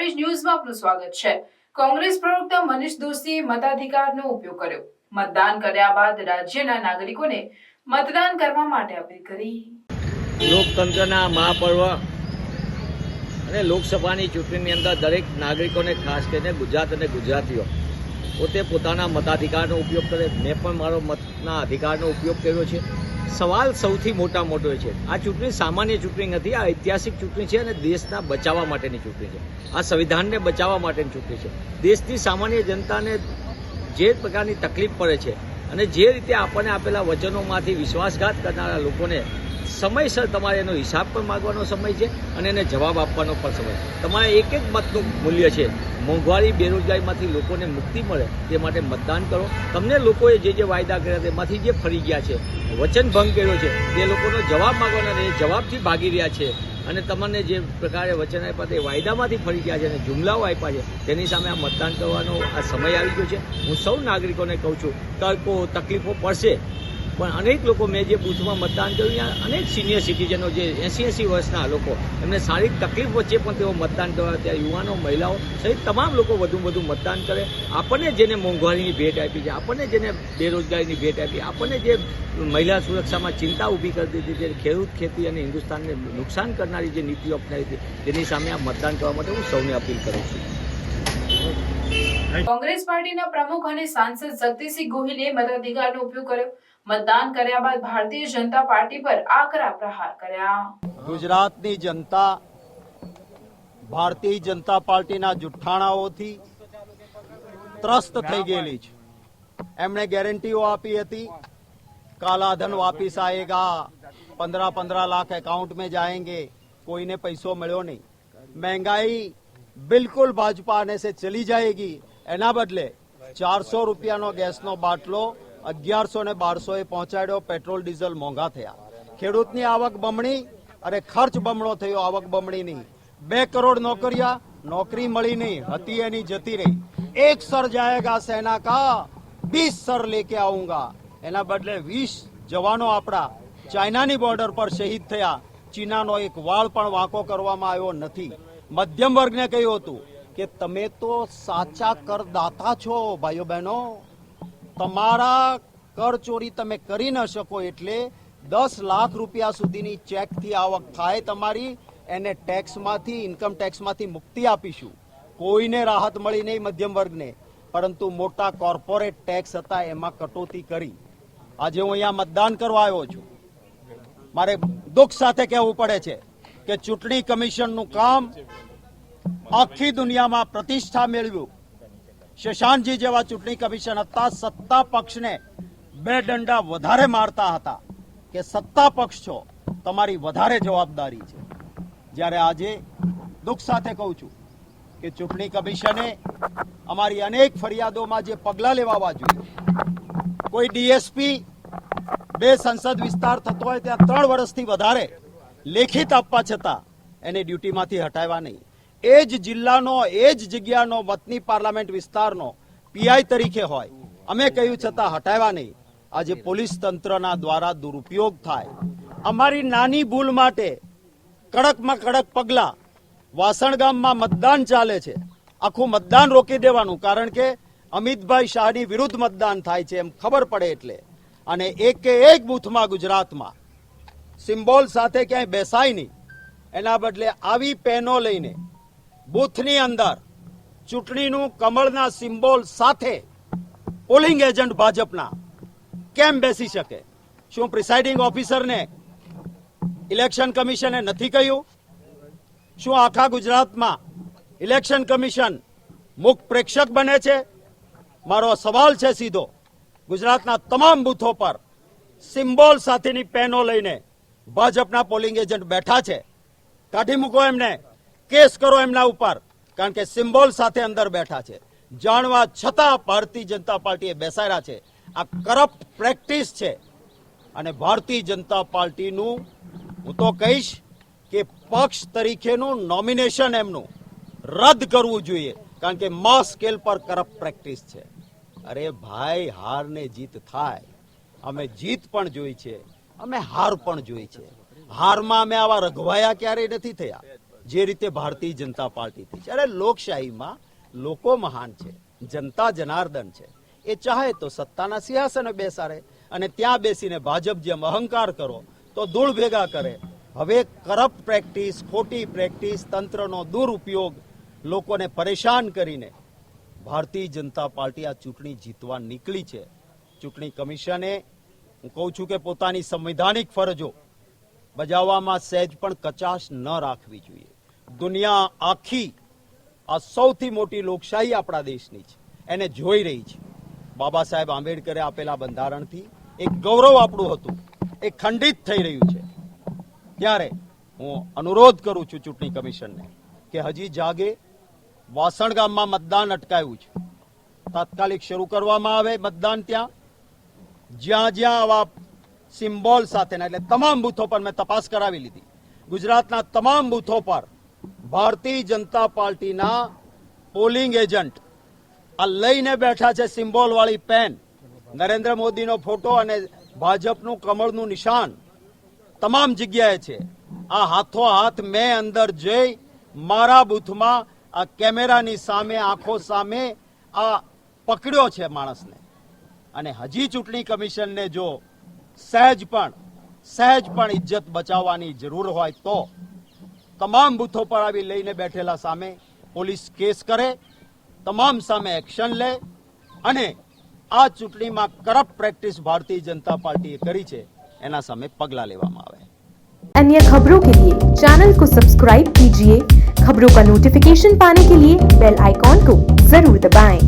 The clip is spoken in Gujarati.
કવરેજ ન્યૂઝમાં આપનું સ્વાગત છે. કોંગ્રેસ પ્રવક્તા મનીષ દોશીએ મતાધિકારનો ઉપયોગ કર્યો. મતદાન કર્યા બાદ રાજ્યના નાગરિકોને મતદાન કરવા માટે અપીલ કરી. લોકતંત્રના મહાપર્વ અને લોકસભાની ચૂંટણીની અંદર દરેક નાગરિકોને, ખાસ કરીને ગુજરાત અને ગુજરાતીઓ પોતે પોતાના મતાધિકારનો ઉપયોગ કરે. મેં પણ મારો મતના અધિકારનો ઉપયોગ કર્યો છે. સવાલ સૌથી મોટા મોટો છે. આ ચૂંટણી સામાન્ય ચૂંટણી નથી, આ ઐતિહાસિક ચૂંટણી છે અને દેશના બચાવવા માટેની ચૂંટણી છે. આ સંવિધાનને બચાવવા માટેની ચૂંટણી છે. દેશની સામાન્ય જનતાને જે પ્રકારની તકલીફ પડે છે અને જે રીતે આપણને આપેલા વચનોમાંથી વિશ્વાસઘાત કરનારા લોકોને સમયસર તમારે એનો હિસાબ પણ માગવાનો સમય છે અને એને જવાબ આપવાનો પણ સમય તમારે એક એક મતનું મૂલ્ય છે. મોંઘવારી, બેરોજગારીમાંથી લોકોને મુક્તિ મળે તે માટે મતદાન કરો. તમને લોકોએ જે જે વાયદા કર્યા તેમાંથી જે ફરી ગયા છે, વચન ભંગ કર્યો છે, તે લોકોનો જવાબ માગવાના એ જવાબથી ભાગી રહ્યા છે. અને તમને જે પ્રકારે વચન આપ્યા તે વાયદામાંથી ફરી ગયા છે અને જુમલાઓ આપ્યા છે, તેની સામે આ મતદાન કરવાનો આ સમય આવી ગયો છે. હું સૌ નાગરિકોને કહું છું તર્કો તકલીફો પડશે. પણ અનેક લોકો મેં જે બૂથમાં મતદાન કર્યું, ત્યાં અનેક સિનિયર સિટીઝનો જે એંસી એંસી વર્ષના લોકો, એમને શારીરિક તકલીફ વચ્ચે પણ તેઓ મતદાન કરવા ત્યાં યુવાનો, મહિલાઓ સહિત તમામ લોકો વધુ વધુ મતદાન કરે. આપણને જેને મોંઘવારીની ભેટ આપી છે, આપણને જેને બેરોજગારીની ભેટ આપી, આપણને જે મહિલા સુરક્ષામાં ચિંતા ઊભી કરી દીધી જે ખેડૂત ખેતી અને હિન્દુસ્તાનને નુકસાન કરનારી જે નીતિઓ અપનાવી હતી તેની સામે આ મતદાન કરવા માટે હું સૌને અપીલ કરું છું. કોંગ્રેસ પાર્ટીના પ્રમુખ અને સાંસદ શક્તિસિંહ ગોહિલે મતાધિકારનો ઉપયોગ કર્યો. મતદાન કર્યા બાદ ભારતીય જનતા પાર્ટી પર આકરા પ્રહાર કર્યા ગુજરાતની જનતા ભારતીય જનતા પાર્ટીના જુઠ્ઠાણાઓથી ત્રસ્ત થઈ ગયેલી છે એમણે ગેરંટીઓ આપી હતી काला धन वापिस आएगा पंद्रह पंद्रह लाख अकाउंट में जाएँगे कोई ने पैसों मिलो नहीं महँगाई બિલકુલ ભાજપા આને સે ચલી જાયેગી એના બદલે ચારસો રૂપિયાનો ગેસનો બાટલો અગિયારસો ને બારસો એ પહોંચાડ્યો, પેટ્રોલ, ડીઝલ મોંઘા થયા. ખેડૂતની આવક બમણી અને ખર્ચ બમણો થયો. આવક બમણી નહીં બે કરોડ નોકરિયા, નોકરી મળી નહીં, હતી એની જતી રહી. એક સર જાયેગા સેના કા બીસ સર લેકે આઉંગા. એના બદલે વીસ જવાનો આપણા ચાઇનાની બોર્ડર પર શહીદ થયા. ચીનાનો એક વાળ પણ વાંકો કરવામાં આવ્યો નથી. મધ્યમ વર્ગને કહ્યું હતું કે, તમે તો સાચા કરદાતા છો, ભાઈઓ બહેનો. તમારા કર ચોરી તમે કરી ન શકો એટલે દસ લાખ રૂપિયા સુધીની ચેકથી આવક થાય તમારી, એને ટેક્સમાંથી ઇન્કમ ટેક્સમાંથી મુક્તિ આપીશું. કોઈને રાહત મળી નહીં મધ્યમ વર્ગને, પરંતુ મોટા કોર્પોરેટ ટેક્સ હતા એમાં કટોતી કરી. આજે હું અહીંયા મતદાન કરવા આવ્યો છું. મારે દુઃખ સાથે કહેવું પડે છે કે ચૂંટણી કમિશનનું કામ આખી દુનિયામાં પ્રતિષ્ઠા મેળવ્યું. શશાંકજી જેવા ચૂંટણી કમિશન હતા, સત્તા પક્ષને બે દંડા વધારે મારતા હતા કે સત્તા પક્ષ છો, તમારી વધારે જવાબદારી છે. જ્યારે આજે દુઃખ સાથે કહું છું કે ચૂંટણી કમિશને અમારી અનેક ફરિયાદોમાં જે પગલાં લેવા જોઈએ, કોઈ ડીએસપી બે સંસદ વિસ્તાર થતો હોય, ત્યાં ત્રણ વર્ષથી વધારે લેખિત આપવા છતાં એને ડ્યુટીમાંથી હટાવ્યા નહીં. એ જ જિલ્લાનો, એ જ જગ્યાનો વતની પાર્લામેન્ટ વિસ્તારનો પીઆઈ તરીકે હોય. અમે કહ્યું છતાં હટાવ્યા નહીં. આજે પોલીસ તંત્રના દ્વારા દુરુપયોગ થાય. અમારી નાની ભૂલ માટે કડકમાં કડક પગલા વાસણ ગામમાં મતદાન ચાલે છે. આખું મતદાન રોકી દેવાનું, કારણ કે અમિતભાઈ શાહની વિરુદ્ધ મતદાન થાય છે એમ ખબર પડે એટલે. અને એક એક બૂથમાં ગુજરાતમાં સિમ્બોલ સાથે ક્યાંય બેસાય નહીં. એના બદલે આવી પેનો લઈને બૂથની અંદર ચૂંટણીનું કમળના સિમ્બોલ સાથે પોલિંગ એજન્ટ ભાજપના કેમ બેસી શકે? શું પ્રિસાઇડિંગ ઓફિસરને ઇલેક્શન કમિશને નથી કહ્યું? શું આખા ગુજરાતમાં ઇલેક્શન કમિશન મુખ પ્રેક્ષક બને છે? મારો સવાલ છે સીધો. ગુજરાતના તમામ બૂથો પર સિમ્બોલ સાથેની પેનો લઈને ભાજપના પોલિંગ એજન્ટ બેઠા છે. કાઢી મૂકો એમને. કેસ કરો એમના ઉપર. કારણ કે સિમ્બોલ સાથે અંદર બેઠા છે. જાણવા છતાં ભારતીય જનતા પાર્ટીએ બેસાડ્યા છે. આ કરપ્ટ પ્રેક્ટિસ છે. અને ભારતીય જનતા પાર્ટીનું, હું તો કહીશ કે પક્ષ તરીકેનું નોમિનેશન એમનું રદ કરવું જોઈએ. કારણ કે મા સ્કેલ પર કરપ્ટ પ્રેક્ટિસ છે. અરે ભાઈ હાર ને જીત થાય. અમે જીત પણ જોઈ છે. અમે હાર પણ જોઈ છે. હારમાં અમે આવા રઘવાયા ક્યારેય નથી થયા. જે રીતે ભારતીય જનતા પાર્ટીથી છે જ્યારે લોકશાહીમાં લોકો મહાન છે, જનતા જનાર્દન છે, એ ચાહે તો સત્તાના સિંહાસને બેસાડે અને ત્યાં બેસીને ભાજપ જેમ અહંકાર કરો, તો ધૂળ ભેગા કરે. હવે કરપ્ટ પ્રેક્ટિસ, ખોટી પ્રેક્ટિસ, તંત્રનો દુરુપયોગ લોકોને પરેશાન કરીને ભારતીય જનતા પાર્ટી આ ચૂંટણી જીતવા નીકળી છે. ચૂંટણી કમિશને હું કહું છું કે પોતાની સંવિધાનિક ફરજો બજાવવામાં સહેજ પણ કચાશ ન રાખવી જોઈએ. દુનિયા આખી આ સૌથી મોટી લોકશાહી આપણા દેશની છે. એને જોઈ રહી છે. બાબા સાહેબ આંબેડકરે આપેલા બંધારણથી એક ગૌરવ આપણું હતું. એ ખંડિત થઈ રહ્યું છે. ત્યારે હું અનુરોધ કરું છું ચૂંટણી કમિશનને કે હજી જાગે, વાસણ ગામમાં મતદાન અટકાયું છે. તાત્કાલિક શરૂ કરવામાં આવે મતદાન ત્યાં. જ્યાં જ્યાં આવા સિમ્બોલ સાથેના, એટલે તમામ બૂથો પર મેં તપાસ કરાવી લીધી. ગુજરાતના તમામ બૂથો પર ભારતીય જનતા પાર્ટીના પોલિંગ એજન્ટ. આ લઈને બેઠા છે સિમ્બોલ વાળી પેન. નરેન્દ્ર મોદીનો ફોટો અને ભાજપનું કમળનું નિશાન. તમામ જગ્યાએ છે. આ હાથો હાથ મેં અંદર જઈ મારા બૂથમાં આ કેમેરાની સામે, આંખો સામે આ પકડ્યો છે માણસને. અને હજી ચૂંટણી કમિશનને જો સહેજ પણ સહેજ પણ ઇજ્જત બચાવવાની જરૂર હોય તો તમામ બૂથો પર આવી લઈને બેઠેલા સામે પોલીસ કેસ કરે તમામ સામે એક્શન લે અને આ ચૂંટણીમાં કરપ્ટ પ્રેક્ટિસ ભારતીય જનતા પાર્ટીએ કરી છે એના સામે પગલાં લેવામાં આવે अन्य खबरों के लिए चैनल को सब्सक्राइब कीजिए खबरों का नोटिफिकेशन पाने के लिए बेल आइकॉन को जरूर दबाएं।